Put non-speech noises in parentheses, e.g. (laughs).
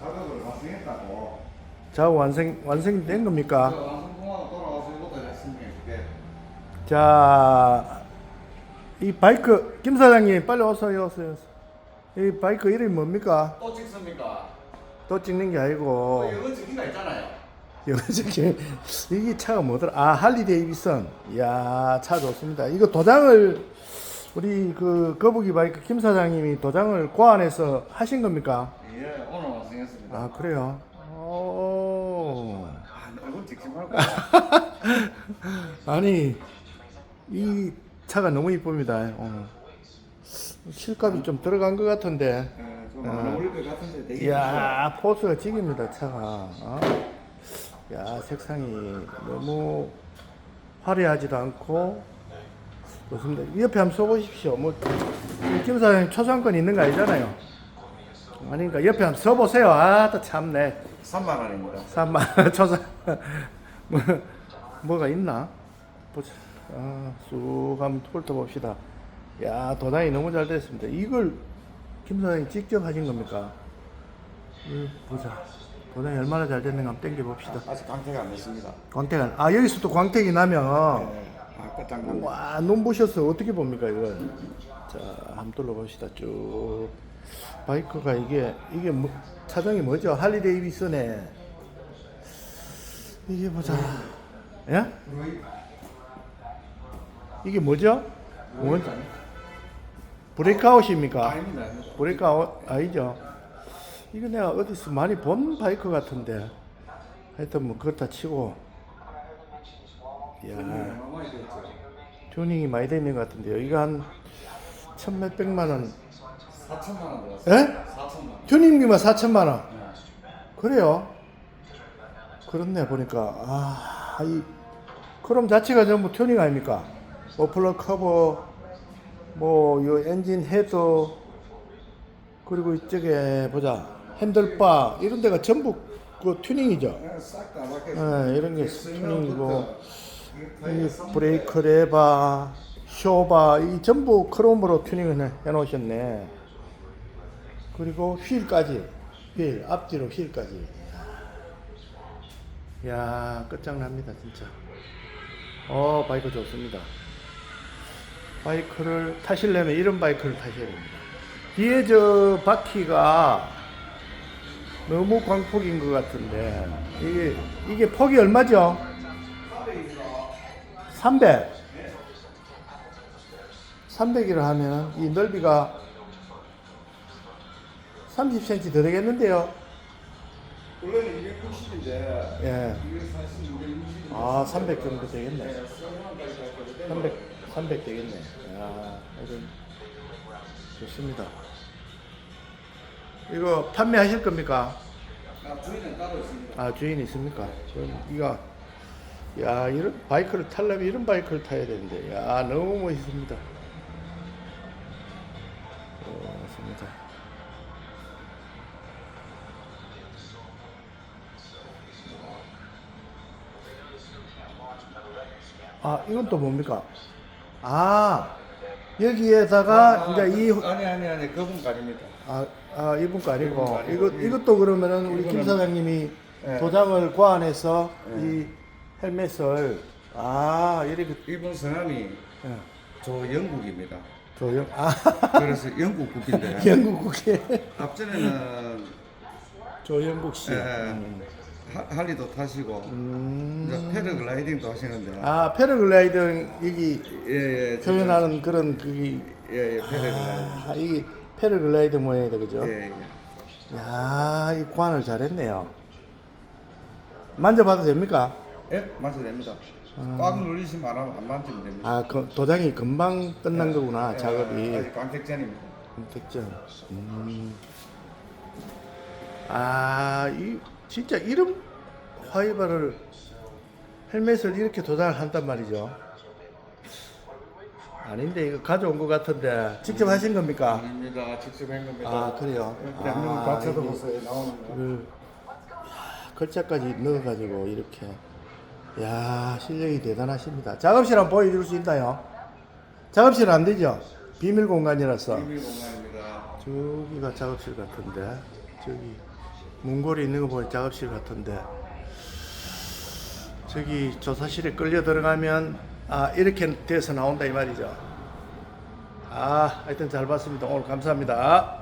작업을 완성했다고. 자 완성 완성된 겁니까? 돌아와서 이것도 그게 자, 이 바이크 김 사장님 빨리 오세요, 오세요. 이 바이크 이름이 뭡니까? 또 찍습니까? 또 찍는 게 또 아니고 이거 찍기가 있잖아요. (laughs) 저기 이게 차가 뭐더라? 아 할리 데이비슨. 이야 차 좋습니다. 이거 도장을 우리 그 거북이 바이크 김 사장님이 도장을 고안해서 하신 겁니까? 예, 오늘 완성했습니다. 아 그래요? 오. 아, 이건 찍지 말고. 아니 이 차가 너무 이쁩니다. 어. 실값이 좀 들어간 것 같은데. 예, 좀 어울릴 것 같은데 되게. 이야 포스가 찍입니다 차가. 어? 야 색상이 너무 화려하지도 않고 이 옆에 한번 써보십시오. 뭐 김 사장님 초상권 있는 거 아니잖아요. 아니니까 옆에 한번 써보세요. 아따 참네. 3만 원입니다. 3만 초상 (laughs) 뭐 뭐가 있나? 보자. 아, 쑥 한번 훑어봅시다. 야 도장이 너무 잘 됐습니다. 이걸 김 사장님 직접 하신 겁니까? 이 보자. 도장이 얼마나 잘 됐는가 한번 당겨 봅시다. 아직 강퇴가 안 됐습니다. 광택은 아 여기서 또 광택이 나면 예, 아, 끝장납니다. 와 눈부셔서 어떻게 봅니까 이걸? 자 한번 둘러봅시다 쭉. 바이크가 이게 이게 뭐, 차종이 뭐죠? 할리 데이비슨의 이게 보자. 예? 이게 뭐죠? 뭐? 브레이크아웃입니까? 아닙니다. 브레이크아웃 아니죠? 이거 내가 어디서 많이 본 바이크 같은데 하여튼 뭐 그렇다 치고 이 야. 튜닝이 많이 되는 것 같은데 여기가 한 천 몇백만 원 4천만 원 들었어요. 에? 4천만 원. 튜닝비만 4천만 원 네. 그래요? 그렇네 보니까 아이 크롬 자체가 전부 튜닝 아닙니까? 머플러 커버 뭐요 엔진 헤드 그리고 이쪽에 보자 핸들바 이런 데가 전부 그 튜닝이죠. 맞게. 예, 이런 게 튜닝이고 이 브레이크 레바, 쇼바 이 전부 크롬으로 튜닝을 해- 해놓으셨네. 그리고 휠까지, 휠 앞뒤로 휠까지. 야 끝장납니다 진짜. 어 바이크 좋습니다. 바이크를 타시려면 이런 바이크를 타셔야 됩니다. 뒤에 저 바퀴가 너무 광폭인 것 같은데 이게 이게 폭이 얼마죠? 300. 300이라 하면 이 넓이가 30cm 더 되겠는데요. 원래는 290인데 예. 이게 사실 260인데. 아, 300 정도 되겠네. 300, 300 되겠네. 야, 이건 좋습니다. 이거 판매하실 겁니까? 아, 주인은 따로 있습니다. 아 주인 있습니까? 그럼 이거 야 이런 바이크를 타려면 이런 바이크를 타야 되는데 야 너무 멋있습니다. 어, 맞습니다. 아 이건 또 뭡니까? 아 여기에다가 이제 이 아니 아니 아니 그분 거 아닙니다. 아, 아 이분 거 아니고 이분 거 아니고, 이거 이- 이것도 그러면은 우리 김 이거는- 사장님이 예. 도장을 고안해서 예. 이 헬멧을 아 이렇게 이분 성함이 예. 조영국입니다. 조영 아 그래서 영국 국인데 (laughs) 영국 국회 앞전에는 조영국 씨. 예, 음. 하- 할리도 타시고 음. 이제 패러글라이딩도 하시는데 아 패러글라이딩 여기 예예 표현하는 그런 그게 예 예 패러글라이딩 아 이게 패러글라이딩 모양이다 그죠? 예 예 야, 이 관을 잘했네요. 만져봐도 됩니까? 예 맞아도 됩니다. 꽉 안, 하면 안 만지면 됩니다. 아, 그 도장이 금방 끝난 거구나, 예, 작업이. 아직 광택전입니다. 득점. 음. 아, 이 진짜 이런 화이바를 헬멧을 이렇게 도장을 한단 말이죠. 아닌데 이거 가져온 것 같은데 직접 하신 겁니까? 아닙니다. 직접 한 겁니다. 아, 그래요. 대한민국 아, 다 이게 찾아보세요. 나오는 거. 이걸 글자까지 넣어가지고 이렇게 야 실력이 대단하십니다. 작업실 한번 보여줄 수 있나요? 작업실 안 되죠? 비밀 공간이라서 비밀 공간입니다. 저기가 작업실 같은데 저기 문고리 있는 거 보니 작업실 같은데 저기 조사실에 끌려 들어가면 아 이렇게 돼서 나온다 이 말이죠 아 하여튼 잘 봤습니다 오늘 감사합니다